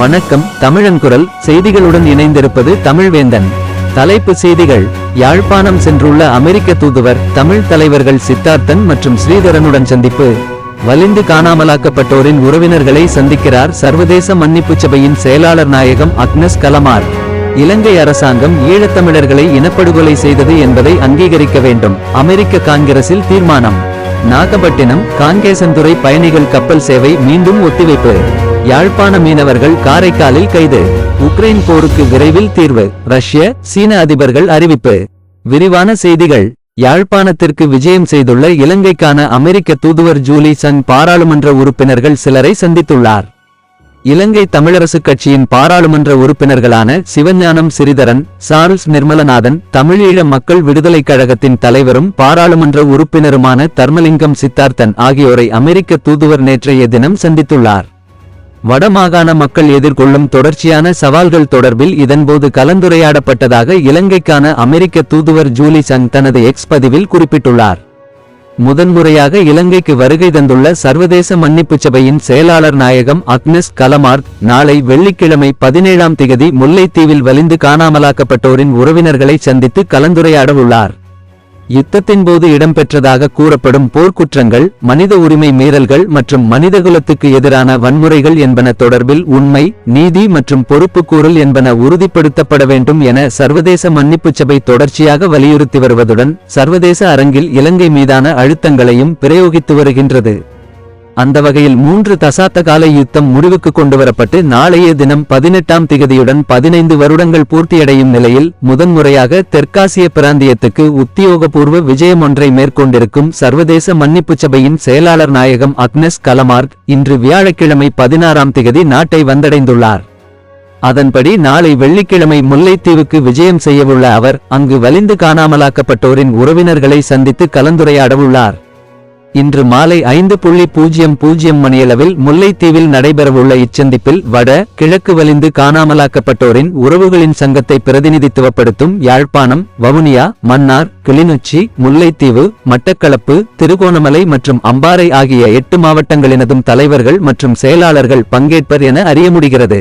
வணக்கம் தமிழன்குரல் செய்திகளுடன் இணைந்திருப்பது தமிழ்வேந்தன். தலைப்பு செய்திகள். யாழ்ப்பாணம் சென்றுள்ள அமெரிக்க தூதுவர் தமிழ் தலைவர்கள் சித்தார்த்தன் மற்றும் ஸ்ரீதரனுடன் சந்திப்பு. வலிந்து காணாமலாக்கப்பட்டோரின் உறவினர்களை சந்திக்கிறார் சர்வதேச மன்னிப்புச் சபையின் செயலாளர் நாயகம் அக்னஸ் கலமார். இலங்கை அரசாங்கம் ஈழத்தமிழர்களை இனப்படுகொலை செய்தது என்பதை அங்கீகரிக்க வேண்டும். அமெரிக்க காங்கிரஸில் தீர்மானம். நாகப்பட்டினம் காங்கேசன்துறை பயணிகள் கப்பல் சேவை மீண்டும் ஒத்திவைப்பு. யாழ்ப்பாண மீனவர்கள் காரைக்காலில் கைது. உக்ரைன் போருக்கு விரைவில் தீர்வு. ரஷ்ய சீன அதிபர்கள் அறிவிப்பு. விரிவான செய்திகள். யாழ்ப்பாணத்திற்கு விஜயம் செய்துள்ள இலங்கைக்கான அமெரிக்க தூதுவர் ஜூலி சங் பாராளுமன்ற உறுப்பினர்கள் சிலரை சந்தித்துள்ளார். இலங்கை தமிழரசுக் கட்சியின் பாராளுமன்ற உறுப்பினர்களான சிவஞானம் சிறிதரன் சார்ல்ஸ் நிர்மலநாதன் தமிழீழ மக்கள் விடுதலைக் கழகத்தின் தலைவரும் பாராளுமன்ற உறுப்பினருமான தர்மலிங்கம் சித்தார்த்தன் ஆகியோரை அமெரிக்க தூதுவர் நேற்றைய தினம் சந்தித்துள்ளார். வடமாகாண மக்கள் எதிர்கொள்ளும் தொடர்ச்சியான சவால்கள் தொடர்பில் இதன்போது கலந்துரையாடப்பட்டதாக இலங்கைக்கான அமெரிக்க தூதுவர் ஜூலி சங் தனது எக்ஸ் பதிவில் குறிப்பிட்டுள்ளார். முதன்முறையாக இலங்கைக்கு வருகை தந்துள்ள சர்வதேச மன்னிப்புச் சபையின் செயலாளர் நாயகம் அக்னஸ் கலமார்க் நாளை வெள்ளிக்கிழமை பதினேழாம் திகதி முல்லைத்தீவில் வலிந்து காணாமலாக்கப்பட்டோரின் உறவினர்களை சந்தித்து கலந்துரையாட உள்ளார் யுத்தத்தின் போது இடம்பெற்றதாக கூறப்படும் போர்க்குற்றங்கள் மனித உரிமை மீறல்கள் மற்றும் மனிதகுலத்துக்கு எதிரான வன்முறைகள் என்பன தொடர்பில் உண்மை நீதி மற்றும் பொறுப்புக்கூறல் என்பன உறுதிப்படுத்தப்பட வேண்டும் என சர்வதேச மன்னிப்புச் சபை தொடர்ச்சியாக வலியுறுத்தி வருவதுடன் சர்வதேச அரங்கில் இலங்கை மீதான அழுத்தங்களையும் பிரயோகித்து வருகின்றது. அந்த வகையில் மூன்று தசாப்த கால யுத்தம் முடிவுக்கு கொண்டுவரப்பட்டு நாளைய தினம் பதினெட்டாம் திகதியுடன் பதினைந்து வருடங்கள் பூர்த்தியடையும் நிலையில் முதன்முறையாக தெற்காசிய பிராந்தியத்துக்கு உத்தியோகபூர்வ விஜயம் ஒன்றை மேற்கொண்டிருக்கும் சர்வதேச மன்னிப்புச் சபையின் செயலாளர் நாயகம் அக்னஸ் கலமார்க் இன்று வியாழக்கிழமை பதினாறாம் திகதி நாட்டை வந்தடைந்துள்ளார். அதன்படி நாளை வெள்ளிக்கிழமை முல்லைத்தீவுக்கு விஜயம் செய்யவுள்ள அவர் அங்கு வலிந்து காணாமலாக்கப்பட்டோரின் உறவினர்களை சந்தித்து கலந்துரையாடவுள்ளார். இன்று மாலை ஐந்து புள்ளி பூஜ்ஜியம் பூஜ்ஜியம் மணியளவில் முல்லைத்தீவில் நடைபெறவுள்ள இச்சந்திப்பில் வட கிழக்கு வலிந்து காணாமலாக்கப்பட்டோரின் உறவுகளின் சங்கத்தை பிரதிநிதித்துவப்படுத்தும் யாழ்ப்பாணம் வவுனியா மன்னார் கிளிநொச்சி முல்லைத்தீவு மட்டக்களப்பு திருகோணமலை மற்றும் அம்பாறை ஆகிய எட்டு மாவட்டங்களினதும் தலைவர்கள் மற்றும் செயலாளர்கள் பங்கேற்பர் என அறிய முடிகிறது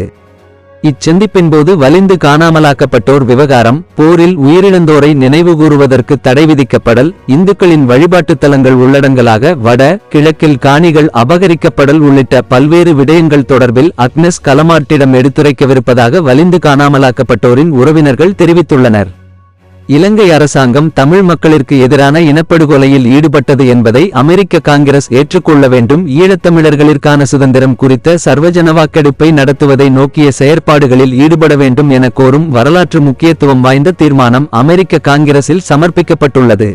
இச்சந்திப்பின்போது வலிந்து காணாமலாக்கப்பட்டோர் விவகாரம் போரில் உயிரிழந்தோரை நினைவுகூறுவதற்கு தடை விதிக்கப்படல் இந்துக்களின் வழிபாட்டுத் தலங்கள் உள்ளடங்கலாக வட கிழக்கில் காணிகள் அபகரிக்கப்படல் உள்ளிட்ட பல்வேறு விடயங்கள் தொடர்பில் அக்னஸ் கலமாட்டிடம் எடுத்துரைக்கவிருப்பதாக வலிந்து காணாமலாக்கப்பட்டோரின் உறவினர்கள் தெரிவித்துள்ளனர். இலங்கை அரசாங்கம் தமிழ் மக்களிற்கு எதிரான இனப்படுகொலையில் ஈடுபட்டது என்பதை அமெரிக்க காங்கிரஸ் ஏற்றுக்கொள்ள வேண்டும். ஈழத்தமிழர்களிற்கான சுதந்திரம் குறித்த சர்வஜன வாக்கெடுப்பை நடத்துவதை நோக்கிய செயற்பாடுகளில் ஈடுபட வேண்டும் என கோரும் வரலாற்று முக்கியத்துவம் வாய்ந்த தீர்மானம் அமெரிக்க காங்கிரஸில் சமர்ப்பிக்கப்பட்டுள்ளது.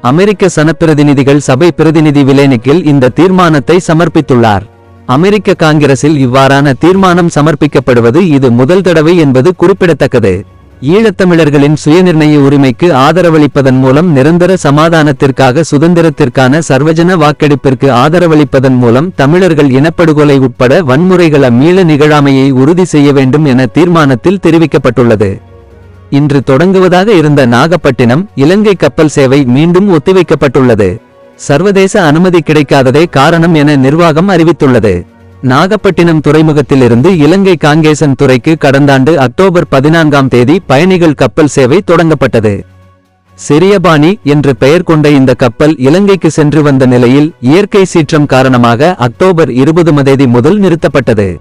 அமெரிக்க சனப்பிரதிநிதிகள் சபை பிரதிநிதி விலேனிக்கில் இந்த தீர்மானத்தை சமர்ப்பித்துள்ளார். அமெரிக்க காங்கிரஸில் இவ்வாறான தீர்மானம் சமர்ப்பிக்கப்படுவது இது முதல் தடவை என்பது குறிப்பிடத்தக்கது. ஈழத்தமிழர்களின் சுயநிர்ணய உரிமைக்கு ஆதரவளிப்பதன் மூலம் நிரந்தர சமாதானத்திற்காக சுதந்திரத்திற்கான சர்வஜன வாக்கெடுப்பிற்கு ஆதரவளிப்பதன் மூலம் தமிழர்கள் இனப்படுகொலை உட்பட வன்முறைகள மீள நிகழாமையை உறுதி செய்ய வேண்டும் என தீர்மானத்தில் தெரிவிக்கப்பட்டுள்ளது. இன்று தொடங்குவதாக இருந்த நாகப்பட்டினம் இலங்கை கப்பல் சேவை மீண்டும் ஒத்திவைக்கப்பட்டுள்ளது. சர்வதேச அனுமதி கிடைக்காததே காரணம் என நிர்வாகம் அறிவித்துள்ளது. நாகப்பட்டினம் துறைமுகத்திலிருந்து இலங்கை காங்கேசன் துறைக்கு கடந்தாண்டு அக்டோபர் பதினான்காம் தேதி பயணிகள் கப்பல் சேவை தொடங்கப்பட்டது. சிரியபாணி என்று பெயர் கொண்ட இந்த கப்பல் இலங்கைக்கு சென்று வந்த நிலையில் இயற்கை சீற்றம் காரணமாக அக்டோபர் இருபது தேதி முதல் நிறுத்தப்பட்டது.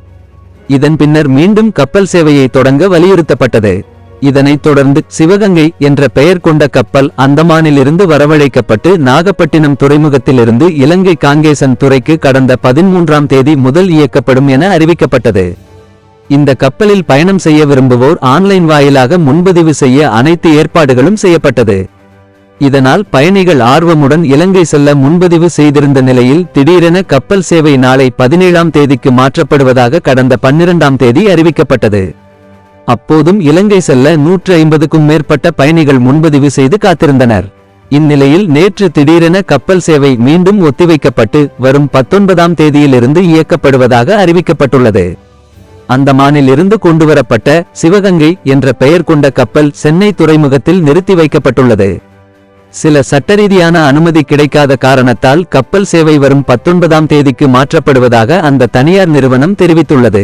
இதன் பின்னர் மீண்டும் கப்பல் சேவையை தொடங்க வலியுறுத்தப்பட்டது. இதனைத் தொடர்ந்து சிவகங்கை என்ற பெயர் கொண்ட கப்பல் அந்தமானிலிருந்து வரவழைக்கப்பட்டு நாகப்பட்டினம் துறைமுகத்திலிருந்து இலங்கை காங்கேசன் துறைக்கு கடந்த பதிமூன்றாம் தேதி முதல் இயக்கப்படும் என அறிவிக்கப்பட்டது. இந்த கப்பலில் பயணம் செய்ய விரும்புவோர் ஆன்லைன் வாயிலாக முன்பதிவு செய்ய அனைத்து ஏற்பாடுகளும் செய்யப்பட்டது. இதனால் பயணிகள் ஆர்வமுடன் இலங்கை செல்ல முன்பதிவு செய்திருந்த நிலையில் திடீரென கப்பல் சேவை நாளை பதினேழாம் தேதிக்கு மாற்றப்படுவதாக கடந்த பன்னிரண்டாம் தேதி அறிவிக்கப்பட்டது. அப்போதும் இலங்கை செல்ல நூற்று ஐம்பதுக்கும் மேற்பட்ட பயணிகள் முன்பதிவு செய்து காத்திருந்தனர். இந்நிலையில் நேற்று திடீரென கப்பல் சேவை மீண்டும் ஒத்திவைக்கப்பட்டு வரும் பத்தொன்பதாம் தேதியிலிருந்து இயக்கப்படுவதாக அறிவிக்கப்பட்டுள்ளது. அந்தமானிலிருந்து கொண்டுவரப்பட்ட சிவகங்கை என்ற பெயர் கொண்ட கப்பல் சென்னை துறைமுகத்தில் நிறுத்தி வைக்கப்பட்டுள்ளது. சில சட்டரீதியான அனுமதி கிடைக்காத காரணத்தால் கப்பல் சேவை வரும் பத்தொன்பதாம் தேதிக்கு மாற்றப்படுவதாக அந்த தனியார் நிறுவனம் தெரிவித்துள்ளது.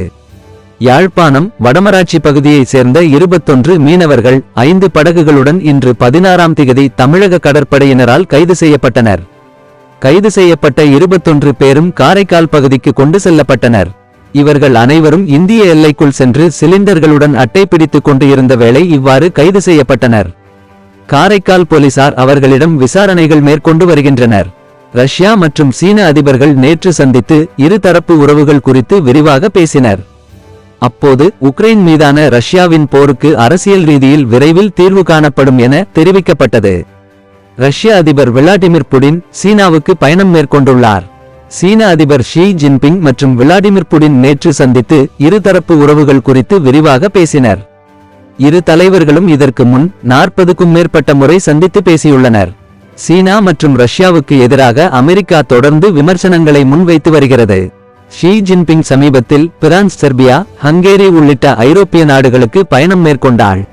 யாழ்ப்பாணம் வடமராட்சி பகுதியைச் சேர்ந்த இருபத்தொன்று மீனவர்கள் ஐந்து படகுகளுடன் இன்று பதினாறாம் திகதி தமிழக கடற்படையினரால் கைது செய்யப்பட்டனர். கைது செய்யப்பட்ட இருபத்தொன்று பேரும் காரைக்கால் பகுதிக்கு கொண்டு செல்லப்பட்டனர். இவர்கள் அனைவரும் இந்திய எல்லைக்குள் சென்று சிலிண்டர்களுடன் அட்டை பிடித்துக் கொண்டு இருந்த வேளை இவ்வாறு கைது செய்யப்பட்டனர். காரைக்கால் போலீசார் அவர்களிடம் விசாரணைகள் மேற்கொண்டு வருகின்றனர். ரஷ்யா மற்றும் சீன அதிபர்கள் நேற்று சந்தித்து இருதரப்பு உறவுகள் குறித்து விரிவாக பேசினர். அப்போது உக்ரைன் மீதான ரஷ்யாவின் போருக்கு அரசியல் ரீதியில் விரைவில் தீர்வு காணப்படும் என தெரிவிக்கப்பட்டது. ரஷ்ய அதிபர் விளாடிமிர் புடின் சீனாவுக்கு பயணம் மேற்கொண்டுள்ளார். சீன அதிபர் ஷி ஜின்பிங் மற்றும் விளாடிமிர் புடின் நேற்று சந்தித்து இருதரப்பு உறவுகள் குறித்து விரிவாக பேசினர். இரு தலைவர்களும் இதற்கு முன் நாற்பதுக்கும் மேற்பட்ட முறை சந்தித்து பேசியுள்ளனர். சீனா மற்றும் ரஷ்யாவுக்கு எதிராக அமெரிக்கா தொடர்ந்து விமர்சனங்களை முன்வைத்து வருகிறது. ஷீ ஜின்பிங் சமீபத்தில் பிரான்ஸ் செர்பியா ஹங்கேரி உள்ளிட்ட ஐரோப்பிய நாடுகளுக்கு பயணம் மேற்கொண்டாள்.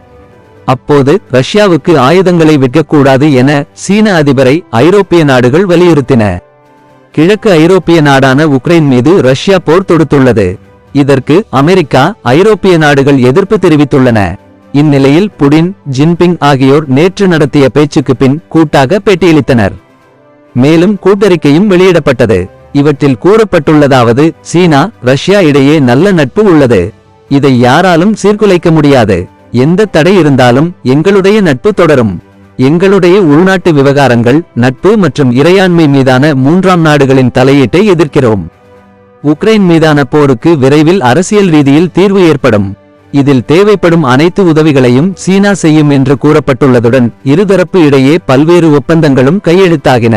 அப்போது ரஷ்யாவுக்கு ஆயுதங்களை விற்கக்கூடாது என சீன அதிபரை ஐரோப்பிய நாடுகள் வலியுறுத்தின. கிழக்கு ஐரோப்பிய நாடான உக்ரைன் மீது ரஷ்யா போர் தொடுத்துள்ளது. இதற்கு அமெரிக்கா ஐரோப்பிய நாடுகள் எதிர்ப்பு தெரிவித்துள்ளன. இந்நிலையில் புடின் ஜின்பிங் ஆகியோர் நேற்று நடத்திய பேச்சுக்கு பின் கூட்டாக பேட்டியளித்தனர். மேலும் கூட்டறிக்கையும் வெளியிடப்பட்டது. இவற்றில் கூறப்பட்டுள்ளதாவது சீனா ரஷ்யா இடையே நல்ல நட்பு உள்ளது. இதை யாராலும் சீர்குலைக்க முடியாது. எந்த தடை இருந்தாலும் எங்களுடைய நட்பு தொடரும். எங்களுடைய உள்நாட்டு விவகாரங்கள் நட்பு மற்றும் இறையாண்மை மீதான மூன்றாம் நாடுகளின் தலையீட்டை எதிர்க்கிறோம். உக்ரைன் மீதான போருக்கு விரைவில் அரசியல் ரீதியில் தீர்வு ஏற்படும். இதில் தேவைப்படும் அனைத்து உதவிகளையும் சீனா செய்யும் என்று கூறப்பட்டுள்ளதுடன் இருதரப்பு இடையே பல்வேறு ஒப்பந்தங்களும் கையெழுத்தாகின.